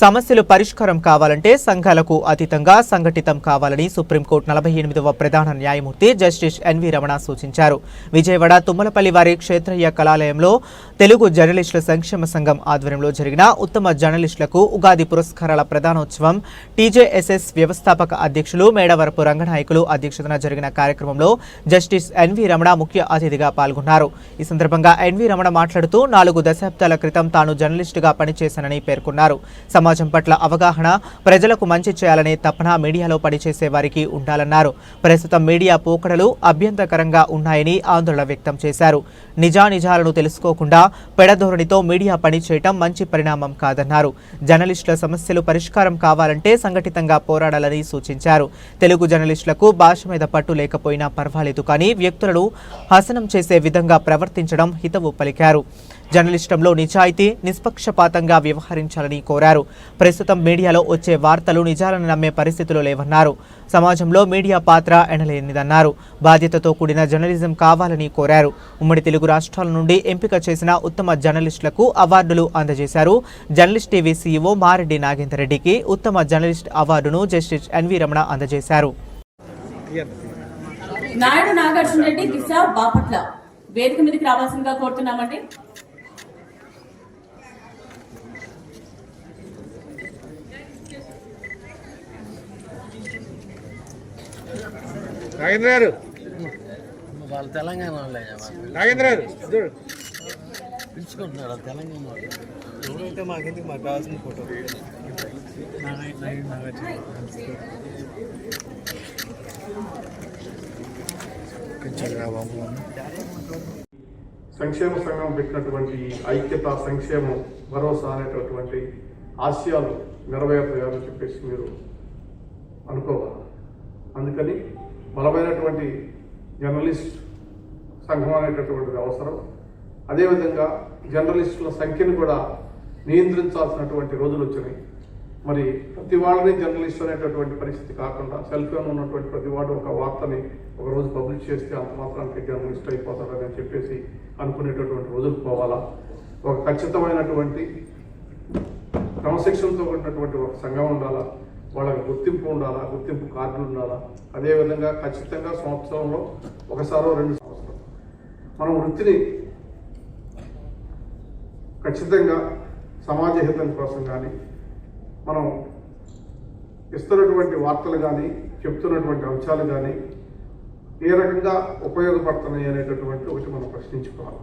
సమస్యలు పరిష్కారం కావాలంటే సంఘాలకు అతీతంగా సంఘటితం కావాలని సుప్రీంకోర్టు నలభై ఎనిమిదవ ప్రధాన న్యాయమూర్తి జస్టిస్ ఎన్వి రమణ సూచించారు. విజయవాడ తుమ్మలపల్లి వారి క్షేత్రీయ కళాలయంలో తెలుగు జర్నలిస్టుల సంక్షేమ సంఘం ఆధ్వర్యంలో జరిగిన ఉత్తమ జర్నలిస్టులకు ఉగాది పురస్కారాల ప్రధానోత్సవం టీజేఎస్ఎస్ వ్యవస్థాపక అధ్యక్షులు మేడవరపు రంగనాయకులు అధ్యక్షతన జరిగిన కార్యక్రమంలో జస్టిస్ ఎన్వి రమణ ముఖ్య అతిథిగా పాల్గొన్నారు. ఈ సందర్భంగా ఎన్వి రమణ మాట్లాడుతూ నాలుగు దశాబ్దాల క్రితం తాను జర్నలిస్టుగా పనిచేశానని పేర్కొన్నారు. సమాజం పట్ల అవగాహన ప్రజలకు మంచి చేయాలనే తపన మీడియాలో పనిచేసే వారికి ఉండాలన్నారు. ప్రస్తుతం మీడియా పోకడలు అభ్యంతరకరంగా ఉన్నాయని ఆందోళన వ్యక్తం చేశారు. నిజానిజాలను తెలుసుకోకుండా పెడధోరణితో మీడియా పనిచేయటం మంచి పరిణామం కాదన్నారు. జర్నలిస్టుల సమస్యలు పరిష్కారం కావాలంటే సంఘటితంగా పోరాడాలని సూచించారు. తెలుగు జర్నలిస్టులకు భాష మీద పట్టు లేకపోయినా పర్వాలేదు కానీ వ్యక్తులను హసనం చేసే విధంగా ప్రవర్తించడం హితవు పలికారు. జర్నలిస్టంలో నిజాయితీ నిష్పక్షపాతంగా వ్యవహరించాలని కోరారు. ప్రస్తుతం మీడియాలో వచ్చే వార్తలు నిజాలను నమ్మే పరిస్థితులు లేవన్నారు. సమాజంలో మీడియా పాత్ర ఎనలేనిదన్నారు. బాధ్యతతో కూడిన జర్నలిజం కావాలని కోరారు. ఉమ్మడి తెలుగు రాష్ట్రాల నుండి ఎంపిక చేసిన ఉత్తమ జర్నలిస్టులకు అవార్డులు అందజేశారు. Journalist TV CEO Mareddy Nagender రెడ్డికి ఉత్తమ జర్నలిస్ట్ అవార్డును జస్టిస్ ఎన్వి రమణ అందజేశారు. నాయుడు నాగార్జున రెడ్డి దిశ బాపట్ల. వేదిక మీదకి రావాల్సిందిగా కోరుతున్నామండి. నాగేంద్ర గారు. వాళ్ళు తెలంగాణ నాగేంద్ర గారు చూడు. పిలుచుకుంటున్నారు వాళ్ళు తెలంగాణ వాళ్ళు? ఎవరైతే మాకెందుకు మాకు కావాల్సిన ఫోటో? సంక్షేమ సంఘం పెట్టినటువంటి ఐక్యత సంక్షేమం భరోసా అనేటటువంటి ఆశయాలు నెరవేరుతాయని చెప్పేసి మీరు అనుకోవాలి. అందుకని బలమైనటువంటి జర్నలిస్ట్ సంఘం అనేటటువంటిది అవసరం. అదేవిధంగా జర్నలిస్టుల సంఖ్యను కూడా నియంత్రించాల్సినటువంటి రోజులు వచ్చినాయి. మరి ప్రతి వాళ్ళని జర్నలిస్ట్ అనేటటువంటి పరిస్థితి కాకుండా సెల్ ఫోన్ ఉన్నటువంటి ప్రతి వాడు ఒక వార్తని ఒక రోజు పబ్లిష్ చేస్తే అంత మాత్రానికి జర్నలిస్ట్ అయిపోతాడని చెప్పేసి అనుకునేటటువంటి రోజులు పోవాలా? ఒక ఖచ్చితమైనటువంటి క్రమశిక్షణతో ఉన్నటువంటి ఒక సంఘం ఉండాలా? వాళ్ళకి గుర్తింపు ఉండాలా గుర్తింపు కార్డులు ఉండాలా? అదేవిధంగా ఖచ్చితంగా సంవత్సరంలో ఒకసారో రెండు సంవత్సరం. మనం వృత్తిని ఖచ్చితంగా సమాజ హితం కోసం కానీ మనం ఇస్తున్నటువంటి వార్తలు కానీ చెప్తున్నటువంటి అంశాలు కానీ ఏ రకంగా ఉపయోగపడుతున్నాయి అనేటటువంటి ఒకటి మనం ప్రశ్నించుకోవాలి.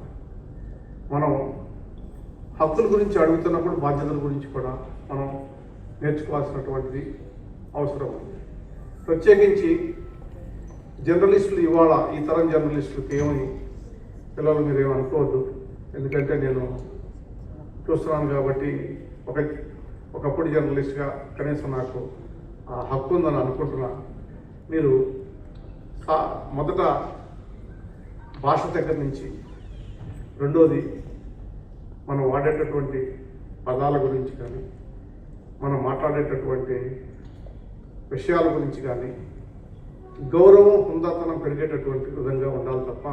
మనం హక్కుల గురించి అడుగుతున్నప్పుడు బాధ్యతల గురించి కూడా మనం నేర్చుకోవాల్సినటువంటిది అవసరం. ఉంది ప్రత్యేకించి జర్నలిస్టులు ఇవాళ ఈ తరం జర్నలిస్టులకి ఏమని పిల్లలు మీరు ఏమనుకోవద్దు ఎందుకంటే నేను చూస్తున్నాను కాబట్టి ఒక ఒకప్పుడు జర్నలిస్ట్గా కనీసం నాకు ఆ హక్కు ఉందని అనుకుంటున్నా. మీరు సా- మొదట భాష దగ్గర నుంచి రెండోది మనం వాడేటటువంటి పదాల గురించి కానీ మనం మాట్లాడేటటువంటి విషయాల గురించి కానీ గౌరవం హుందాతనం పెరిగేటటువంటి విధంగా ఉండాలి తప్ప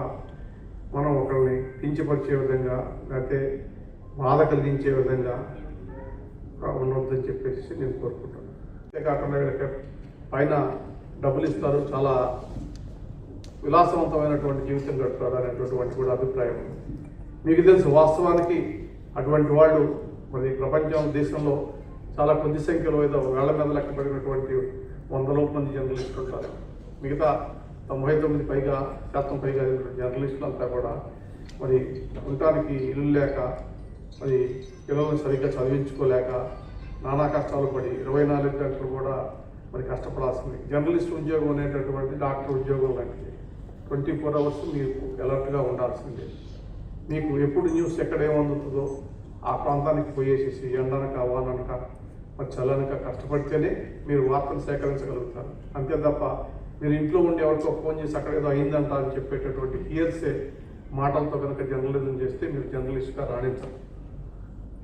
మనం ఒకరిని కించపరిచే విధంగా లేకపోతే బాధ కలిగించే విధంగా ఉండవద్దని చెప్పేసి నేను కోరుకుంటాను అంతేకాకుండా వీళ్ళకి పైన డబ్బులు ఇస్తారు. చాలా విలాసవంతమైనటువంటి జీవితం గడుపుతారు అనేటటువంటి కూడా అభిప్రాయం. మీకు తెలుసు వాస్తవానికి అటువంటి వాళ్ళు మరి ప్రపంచం దేశంలో చాలా కొద్ది సంఖ్యలో ఏదో వేళ్ళ మీద లెక్క పడినటువంటి వందలో మంది జర్నలిస్టులు ఉంటారు మిగతా తొంభై తొమ్మిది పైగా శాతం పైగా జర్నలిస్టులు అంతా కూడా మరి ఉండటానికి ఇల్లు లేక మరి పిల్లల్ని సరిగ్గా చదివించుకోలేక నానా కష్టాలు పడి ఇరవై నాలుగు గంటలు కూడా మరి కష్టపడాల్సింది. జర్నలిస్ట్ ఉద్యోగం అనేటటువంటి డాక్టర్ ఉద్యోగం లాంటిది. ట్వంటీ ఫోర్ అవర్స్ మీకు అలర్ట్గా ఉండాల్సిందే. మీకు ఎప్పుడు న్యూస్ ఎక్కడ ఏమందుతుందో ఆ ప్రాంతానికి పోయేసేసి ఎండనక వాననక మరి చల్లనక కష్టపడితేనే మీరు వార్తలు సేకరించగలుగుతారు. అంతే తప్ప మీరు ఇంట్లో ఉండి ఎవరికో ఫోన్ చేసి అక్కడ ఏదో అయిందంట అని చెప్పేటటువంటి హియర్సే మాటలతో కనుక జర్నలిజం చేస్తే మీరు జర్నలిస్ట్గా రాణించాలి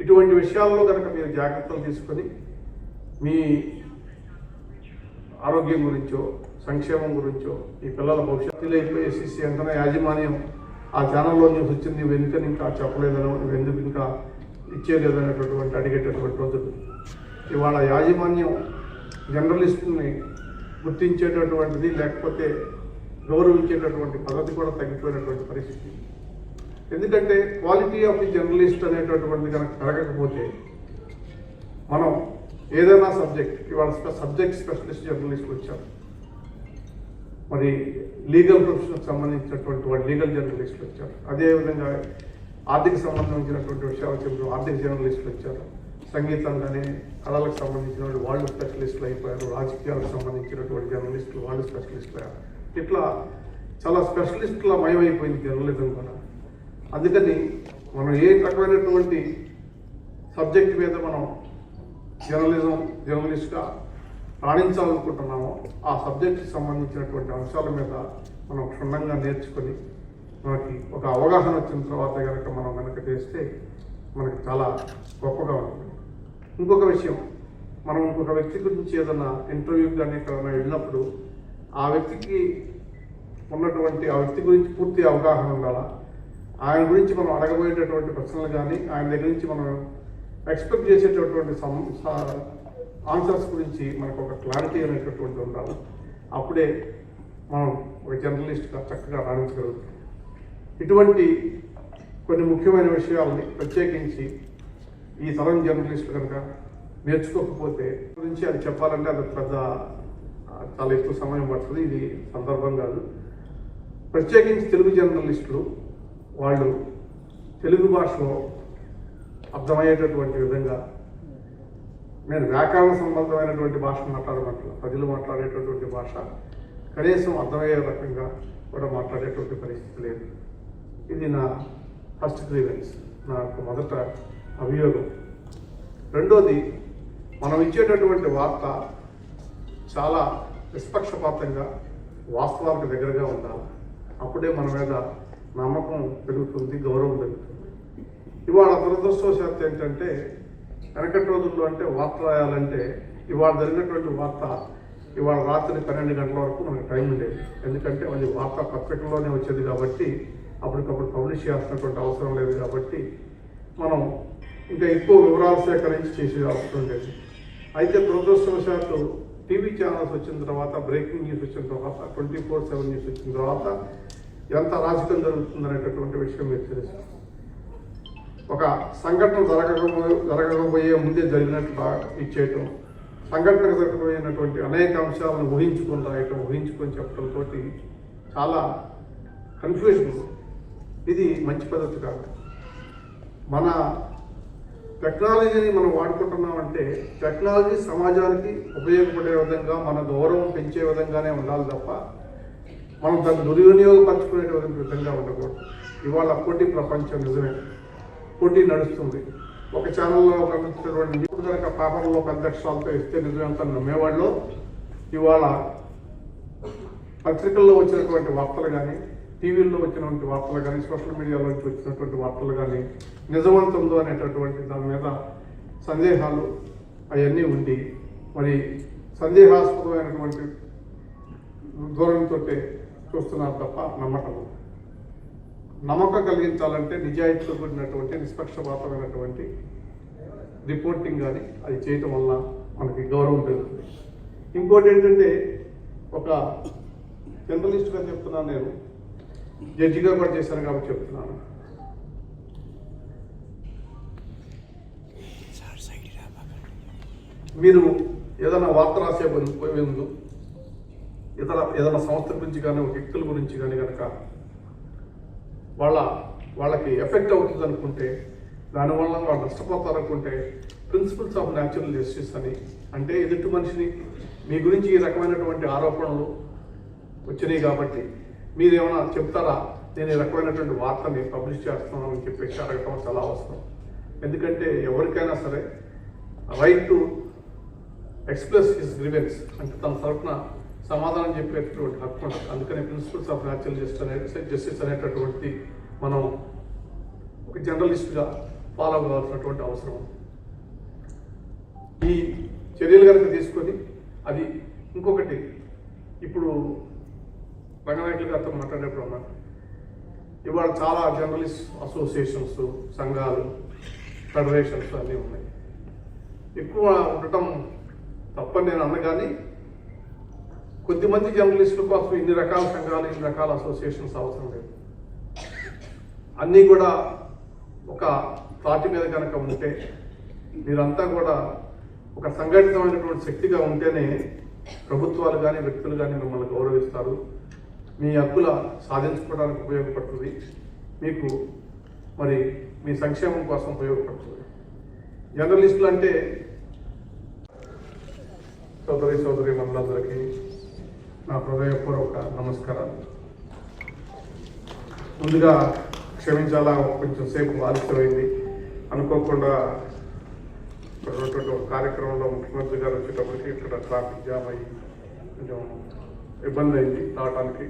ఇటువంటి విషయాల్లో కనుక మీరు జాగ్రత్తలు తీసుకొని మీ ఆరోగ్యం గురించో సంక్షేమం గురించో ఈ పిల్లల భవిష్యత్తులో అయిపోయేసి అంటనే యాజమాన్యం ఆ ఛానల్లో న్యూస్ వచ్చింది నువ్వు ఎందుకని ఇంకా చెప్పలేదనో ఎందుకు ఇంకా ఇచ్చేయలేదనేటటువంటి అడిగేటటువంటి రోజులు. ఇవాళ యాజమాన్యం జర్నలిస్టుని గుర్తించేటటువంటిది లేకపోతే గౌరవించేటటువంటి పద్ధతి కూడా తగ్గిపోయినటువంటి పరిస్థితి. ఎందుకంటే క్వాలిటీ ఆఫ్ ది జర్నలిస్ట్ అనేటటువంటిది కనుక పెరగకపోతే మనం ఏదైనా సబ్జెక్ట్ ఇవాళ సబ్జెక్ట్ స్పెషలిస్ట్ జర్నలిస్టులు వచ్చారు. మరి లీగల్ ప్రొఫెషన్కి సంబంధించినటువంటి వాళ్ళు లీగల్ జర్నలిస్టులు వచ్చారు. అదేవిధంగా ఆర్థిక సంబంధించినటువంటి విషయాలు చెప్పిన ఆర్థిక జర్నలిస్టులు వచ్చారు. సంగీతం కానీ కళలకు సంబంధించిన వాళ్ళు వాళ్ళు స్పెషలిస్టులు అయిపోయారు రాజకీయాలకు సంబంధించినటువంటి జర్నలిస్టులు వాళ్ళు స్పెషలిస్టులు అయ్యారు. ఇట్లా చాలా స్పెషలిస్టుల మయమైపోయింది జర్నలిజం కూడా అందుకని మనం ఏ రకమైనటువంటి సబ్జెక్ట్ మీద మనం జర్నలిజం జర్నలిస్ట్గా రాణించాలనుకుంటున్నామో ఆ సబ్జెక్ట్కి సంబంధించినటువంటి అంశాల మీద మనం క్షుణ్ణంగా నేర్చుకొని మనకి ఒక అవగాహన వచ్చిన తర్వాత కనుక మనం కనుక చేస్తే మనకి చాలా గొప్పగా ఉంటుంది. ఇంకొక విషయం. మనం ఇంకొక వ్యక్తి గురించి ఏదైనా ఇంటర్వ్యూకి కానీ ఎక్కడైనా వెళ్ళినప్పుడు ఆ వ్యక్తికి ఉన్నటువంటి ఆ వ్యక్తి గురించి పూర్తి అవగాహన ఉండాలా? ఆయన గురించి మనం అడగబోయేటటువంటి ప్రశ్నలు కానీ ఆయన దగ్గర నుంచి మనం ఎక్స్పెక్ట్ చేసేటటువంటి ఆన్సర్స్ గురించి మనకు ఒక క్లారిటీ అనేటటువంటి ఉండాలి. అప్పుడే మనం ఒక జర్నలిస్ట్గా చక్కగా రాణించగలుగుతాం. ఇటువంటి కొన్ని ముఖ్యమైన విషయాలని ప్రత్యేకించి ఈ తరం జర్నలిస్టులు కనుక నేర్చుకోకపోతే గురించి అది చెప్పాలంటే అది పెద్ద చాలా ఎక్కువ సమయం పడుతుంది. ఇది సందర్భం కాదు. ప్రత్యేకించి తెలుగు జర్నలిస్టులు వాళ్ళు తెలుగు భాషలో అర్థమయ్యేటటువంటి విధంగా నేను వ్యాకరణ సంబంధమైనటువంటి భాష మాట్లాడమంటున్నా. ప్రజలు మాట్లాడేటటువంటి భాష కనీసం అర్థమయ్యే రకంగా కూడా మాట్లాడేటువంటి పరిస్థితి లేదు. ఇది నా ఫస్ట్ గ్రీవెన్స్ నాకు మొదట అభియోగం. రెండోది మనం ఇచ్చేటటువంటి వార్త చాలా నిష్పక్షపాతంగా వాస్తవాలకు దగ్గరగా ఉండాలి. అప్పుడే మన మీద నమ్మకం పెరుగుతుంది గౌరవం పెరుగుతుంది. ఇవాళ దురదృష్టవశాత్తు ఏంటంటే వెనకటి రోజుల్లో అంటే వార్త రాయాలంటే ఇవాళ జరిగినటువంటి వార్త ఇవాళ రాత్రి పన్నెండు గంటల వరకు మనకు టైం ఉండేది. ఎందుకంటే అది వార్త పత్రికల్లోనే వచ్చేది కాబట్టి అప్పటికప్పుడు పబ్లిష్ చేస్తున్నటువంటి అవసరం లేదు కాబట్టి మనం ఇంకా ఎక్కువ వివరాలు సేకరించి చేసే అవసరం ఉండేది అయితే దురదృష్టవశాత్తు టీవీ ఛానల్స్ వచ్చిన తర్వాత బ్రేకింగ్ న్యూస్ వచ్చిన తర్వాత ట్వంటీ ఫోర్ సెవెన్ న్యూస్ వచ్చిన తర్వాత ఎంత రాజకీయం జరుగుతుందనేటటువంటి విషయం మీకు తెలుసు. ఒక సంఘటన జరగకపో జరగకపోయే ముందే జరిగినట్టు ఇచ్చేయటం సంఘటనకు జరగబోయినటువంటి అనేక అంశాలను ఊహించుకుని రాయటం ఊహించుకొని చెప్పడంతో చాలా కన్ఫ్యూజన్. ఇది మంచి పద్ధతి కాదు. మన టెక్నాలజీని మనం వాడుకుంటున్నామంటే టెక్నాలజీ సమాజానికి ఉపయోగపడే విధంగా మన గౌరవం పెంచే విధంగానే ఉండాలి తప్ప మనం దాన్ని దుర్వినియోగపరచుకునే విధంగా ఉండకూడదు. ఇవాళ పోటీ ప్రపంచం నిజమే. పోటీ నడుస్తుంది. ఒక ఛానల్లో కనిపించినటువంటి ఇప్పుడు కనుక పేపర్లో పెద్ద అక్షరాలతో ఇస్తే నిజమేంత నమ్మేవాళ్ళు. ఇవాళ పత్రికల్లో వచ్చినటువంటి వార్తలు కానీ టీవీల్లో వచ్చినటువంటి వార్తలు కానీ సోషల్ మీడియాలో నుంచి వచ్చినటువంటి వార్తలు కానీ నిజవంతందో అనేటటువంటి దాని మీద సందేహాలు అవన్నీ ఉండి మరి సందేహాస్పదమైనటువంటి ధోరణితో చూస్తున్నారు తప్ప నమ్మటం నమ్మకం కలిగించాలంటే నిజాయితీతో కూడినటువంటి నిష్పక్షపాతమైనటువంటి రిపోర్టింగ్ కానీ అది చేయటం వల్ల మనకి గౌరవం పెరుగుతుంది. ఇంకోటి ఏంటంటే ఒక జర్నలిస్ట్గా చెప్తున్నాను నేను. జడ్జిగా కూడా చేశాను కాబట్టి చెప్తున్నాను. మీరు ఏదైనా వార్త రాసే ముందు పోయే ముందు ఇతర ఏదైనా సంస్థ గురించి కానీ ఒక వ్యక్తుల గురించి కానీ కనుక వాళ్ళ వాళ్ళకి ఎఫెక్ట్ అవుతుంది అనుకుంటే దానివల్ల వాళ్ళు నష్టపోతారు అనుకుంటే ప్రిన్సిపల్స్ ఆఫ్ న్యాచురల్ జస్టిస్ అని అంటే ఎదుటి మనిషిని మీ గురించి ఈ రకమైనటువంటి ఆరోపణలు వచ్చినాయి కాబట్టి మీరు ఏమైనా చెప్తారా? నేను ఈ రకమైనటువంటి వార్తని పబ్లిష్ చేస్తున్నానని అని చెప్పేసి అడగటం చాలా అవసరం. ఎందుకంటే ఎవరికైనా సరే right to express his grievance అంటే తన తరఫున సమాధానం చెప్పేటటువంటి హక్కు ఉంది అందుకని ప్రిన్సిపల్స్ ఆఫ్ న్యాచురల్ జస్టిస్ అనే జస్టిస్ అనేటటువంటి మనం ఒక జర్నలిస్ట్గా ఫాలో అవ్వాల్సినటువంటి అవసరం ఈ చర్యలు కనుక తీసుకొని అది ఇంకొకటి ఇప్పుడు రంగనాయకులు గారితో మాట్లాడేప్పుడు అన్నారు ఇవాళ చాలా జర్నలిస్ట్ అసోసియేషన్స్ సంఘాలు ఫెడరేషన్స్ అన్నీ ఉన్నాయి. ఎక్కువ ఉండటం తప్పని నేను అన్న కానీ కొద్దిమంది జర్నలిస్టుల కోసం ఇన్ని రకాల సంఘాలు ఇన్ని రకాల అసోసియేషన్స్ అవసరం లేదు. అన్నీ కూడా ఒక తాటి మీద కనుక ఉంటే మీరంతా కూడా ఒక సంఘటితమైనటువంటి శక్తిగా ఉంటేనే ప్రభుత్వాలు కానీ వ్యక్తులు కానీ మిమ్మల్ని గౌరవిస్తారు. మీ హక్కుల సాధించుకోవడానికి ఉపయోగపడుతుంది. మీకు మరి మీ సంక్షేమం కోసం ఉపయోగపడుతుంది. జర్నలిస్టులు అంటే సోదరి సోదరి మనందరికీ నా హృదయపూర్వక నమస్కారాలు. ముందుగా క్షమించాలా? కొంచెం సేపు ఆలస్యమైంది. అనుకోకుండా ఇక్కడ ఒక కార్యక్రమంలో ముఖ్యమంత్రి గారు వచ్చేటప్పటికి ఇక్కడ ట్రాఫిక్ జామ్ అయ్యి కొంచెం ఇబ్బంది అయింది రావటానికి.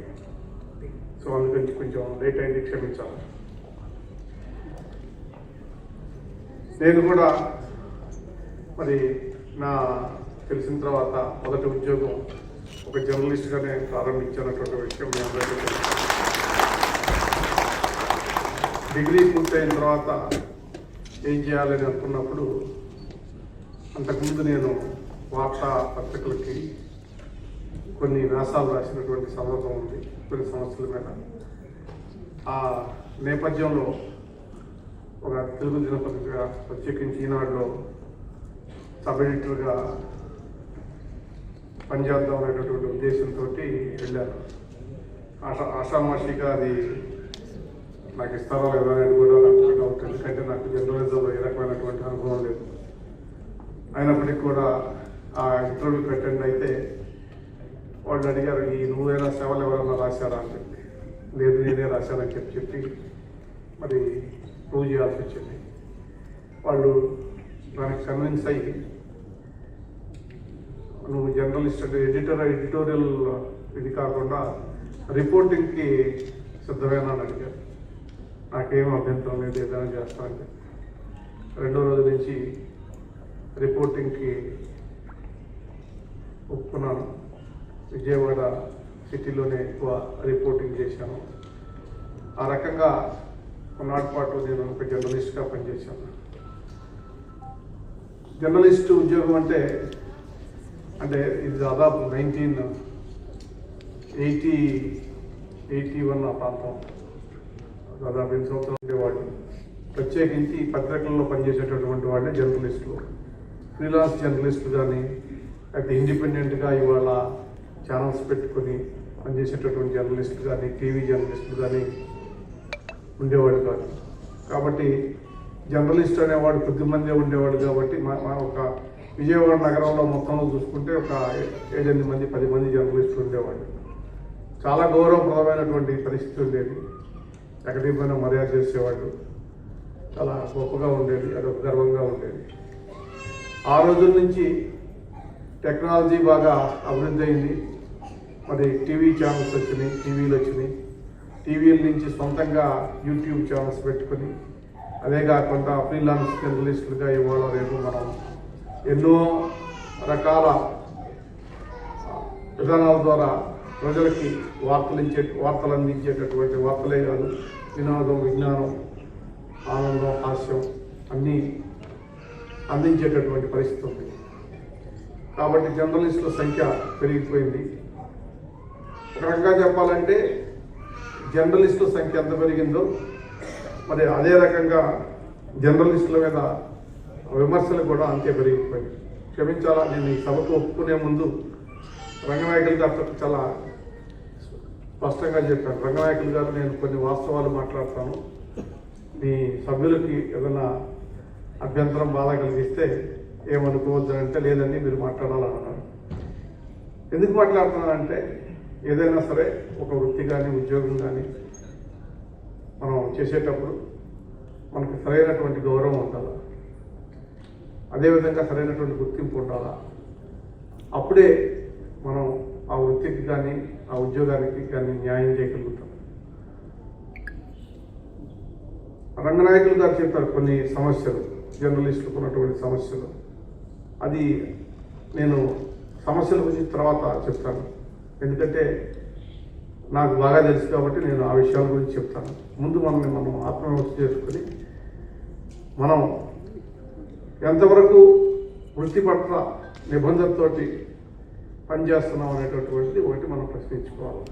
సో అందుకని కొంచెం లేట్ అయింది క్షమించాలి. నేను కూడా మరి నా తెలిసిన తర్వాత మొదటి ఉద్యోగం ఒక జర్నలిస్ట్గా నేను ప్రారంభించినటువంటి విషయం మీ అందరికీ డిగ్రీ పూర్తయిన తర్వాత ఏం చేయాలని అనుకున్నప్పుడు అంతకుముందు నేను వార్తా పత్రికలకి కొన్ని వ్యాసాలు రాసినటువంటి సందర్భం ఉంది కొన్ని సమస్యల మీద ఆ నేపథ్యంలో ఒక తెలుగు దినపత్రికగా ప్రత్యేకించి ఈనాడులో సబ్ ఎడిటర్గా పనిచేద్దాం అనేటటువంటి ఉద్దేశంతో వెళ్ళాను. ఆశా ఆషామాషిగా అది నాకు ఇస్తారా లేదా అనేది కూడా నాకు డౌట్ ఎందుకంటే నాకు జర్నలిజంలో ఏ రకమైనటువంటి అనుభవం లేదు. అయినప్పటికీ కూడా ఆ ఇంటర్వ్యూకి అటెండ్ అయితే వాళ్ళు అడిగారు ఈ నువ్వేనా సేవలు ఎవరైనా రాశారా? అని చెప్పి. లేదు నేనే రాశానని చెప్పి చెప్పి మరి ప్రూవ్ చేయాల్సి వచ్చింది. వాళ్ళు దానికి కన్విన్స్ అయ్యి నువ్వు జర్నలిస్ట్ అంటే ఎడిటర్ ఎడిటోరియల్ ఇది కాకుండా రిపోర్టింగ్కి సిద్ధమైన? అడిగారు. నాకేం అభ్యంతరం లేదు ఏదైనా చేస్తానని చెప్పి. రెండో రోజు నుంచి రిపోర్టింగ్కి ఒప్పుకున్నాను. విజయవాడ సిటీలోనే ఎక్కువ రిపోర్టింగ్ చేశాను. ఆ రకంగా కొన్నాటి పాటు నేను ఒక జర్నలిస్ట్గా పనిచేశాను. జర్నలిస్ట్ ఉద్యోగం అంటే అంటే ఇది దాదాపు నైన్టీన్ ఎయిటీ ఎయిటీ వన్ ఆ ప్రాంతం. దాదాపు ఎన్ని సంవత్సరాలు ఉండేవాళ్ళు. ప్రత్యేకించి పత్రికల్లో పనిచేసేటటువంటి వాళ్ళే జర్నలిస్టులు. ఫ్రీలాన్స్ జర్నలిస్టులు కానీ లేకపోతే ఇండిపెండెంట్గా ఇవాళ ఛానల్స్ పెట్టుకొని పనిచేసేటటువంటి జర్నలిస్టులు కానీ టీవీ జర్నలిస్టులు కానీ ఉండేవాడు కాదు. కాబట్టి జర్నలిస్ట్ అనేవాడు కొద్దిమందే ఉండేవాడు కాబట్టి మా మా ఒక విజయవాడ నగరంలో మొత్తంలో చూసుకుంటే ఒక ఏడెనిమిది మంది పది మంది జర్నలిస్టులు ఉండేవాళ్ళు. చాలా గౌరవప్రదమైనటువంటి పరిస్థితి ఉండేది. ఎక్కడికి పోయినా మర్యాద చేసేవాళ్ళు. చాలా గొప్పగా ఉండేది అదొక గర్వంగా ఉండేది. ఆ రోజుల నుంచి టెక్నాలజీ బాగా అభివృద్ధి అయింది. మరి టీవీ ఛానల్స్ వచ్చినాయి టీవీలు వచ్చినాయి. టీవీల నుంచి సొంతంగా యూట్యూబ్ ఛానల్స్ పెట్టుకొని అదే కాకుండా ఫ్రీలాన్స్ జర్నలిస్టులుగా ఇవాళ రేపు మనం ఎన్నో రకాల విధానాల ద్వారా ప్రజలకి వార్తలు ఇచ్చే వార్తలు అందించేటటువంటి వార్తలే కాదు వినోదం విజ్ఞానం ఆనందం హాస్యం అన్నీ అందించేటటువంటి పరిస్థితి ఉంది. కాబట్టి జర్నలిస్టుల సంఖ్య పెరిగిపోయింది. రకంగా చెప్పాలంటే జర్నలిస్టుల సంఖ్య ఎంత పెరిగిందో మరి అదే రకంగా జర్నలిస్టుల మీద విమర్శలు కూడా అంతే పెరిగిపోయాయి. క్షమించాలా నేను ఈ సభకు ఒప్పుకునే ముందు రంగనాయకులు గారు చాలా స్పష్టంగా చెప్పాను రంగనాయకులు గారు నేను కొన్ని వాస్తవాలు మాట్లాడతాను. మీ సభ్యులకి ఏదైనా అభ్యంతరం బాధ కలిగిస్తే ఏమనుకోవద్దు అంటే లేదని మీరు మాట్లాడాలన్నారు. ఎందుకు మాట్లాడుతున్నానంటే ఏదైనా సరే ఒక వృత్తి కానీ ఉద్యోగం కానీ మనం చేసేటప్పుడు మనకు సరైనటువంటి గౌరవం ఉండాలా. అదేవిధంగా సరైనటువంటి గుర్తింపు ఉండాలా. అప్పుడే మనం ఆ వృత్తికి కానీ ఆ ఉద్యోగానికి కానీ న్యాయం చేయగలుగుతాం. రంగనాయకులు గారు చెప్పారు కొన్ని సమస్యలు జర్నలిస్టులకు ఉన్నటువంటి సమస్యలు. అది నేను సమస్యల గురించి తర్వాత చెప్తాను. ఎందుకంటే నాకు బాగా తెలుసు కాబట్టి నేను ఆ విషయాల గురించి చెప్తాను. ముందు మనల్ని మనం ఆత్మవిమర్శ చేసుకొని మనం ఎంతవరకు వృత్తి పట్ల నిబంధనతోటి పనిచేస్తున్నాం అనేటటువంటిది ఒకటి మనం ప్రశ్నించుకోవాలి.